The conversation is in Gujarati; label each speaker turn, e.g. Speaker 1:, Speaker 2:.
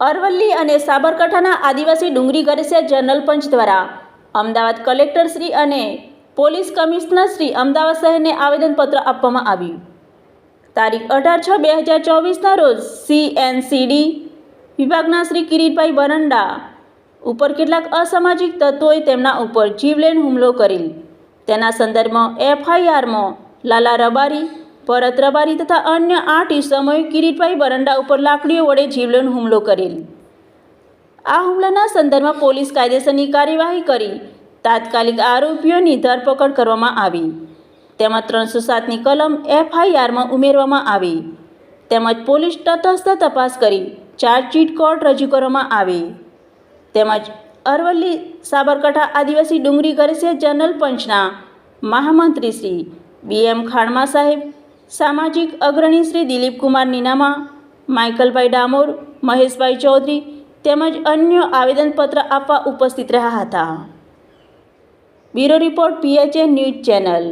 Speaker 1: અરવલ્લી અને સાબરકાંઠાના આદિવાસી ડુંગરી ગરસિયા જનરલ પંચ દ્વારા અમદાવાદ કલેક્ટર શ્રી અને પોલીસ કમિશનર શ્રી અમદાવાદ શહેરને આવેદનપત્ર આપવામાં આવ્યું. તારીખ અઢાર છ બે હજાર ચોવીસના રોજ સીએનસીડી વિભાગના શ્રી કિરીટભાઈ બરંડા ઉપર કેટલાક અસામાજિક તત્વોએ તેમના ઉપર જીવલેણ હુમલો કરેલ. તેના સંદર્ભમાં એફઆઈઆરમાં લાલા રબારી ભરત રબારી તથા અન્ય આઠ ઇસમોએ કિરીટભાઈ બરંડા ઉપર લાકડીઓ વડે જીવલેણ હુમલો કરેલ. આ હુમલાના સંદર્ભમાં પોલીસ કાયદેસરની કાર્યવાહી કરી તાત્કાલિક આરોપીઓની ધરપકડ કરવામાં આવી. તેમજ ત્રણસો સાતની કલમ એફઆઈઆરમાં ઉમેરવામાં આવી. તેમજ પોલીસ તટસ્થ તપાસ કરી ચાર્જશીટ કોર્ટ રજૂ કરવામાં આવી. તેમજ અરવલ્લી, સાબરકાંઠા આદિવાસી ડુંગરી ગરસિયા જનરલ પંચના મહામંત્રી શ્રી બી એમ ખાણમા સાહેબ સામાજિક અગ્રણી શ્રી દિલીપકુમાર નીનામા, માઇકલભાઈ ડામોર, મહેશભાઈ ચૌધરી તેમજ અન્ય આવેદનપત્ર આપવા ઉપસ્થિત રહ્યા હતા. Bureau report PHA news channel.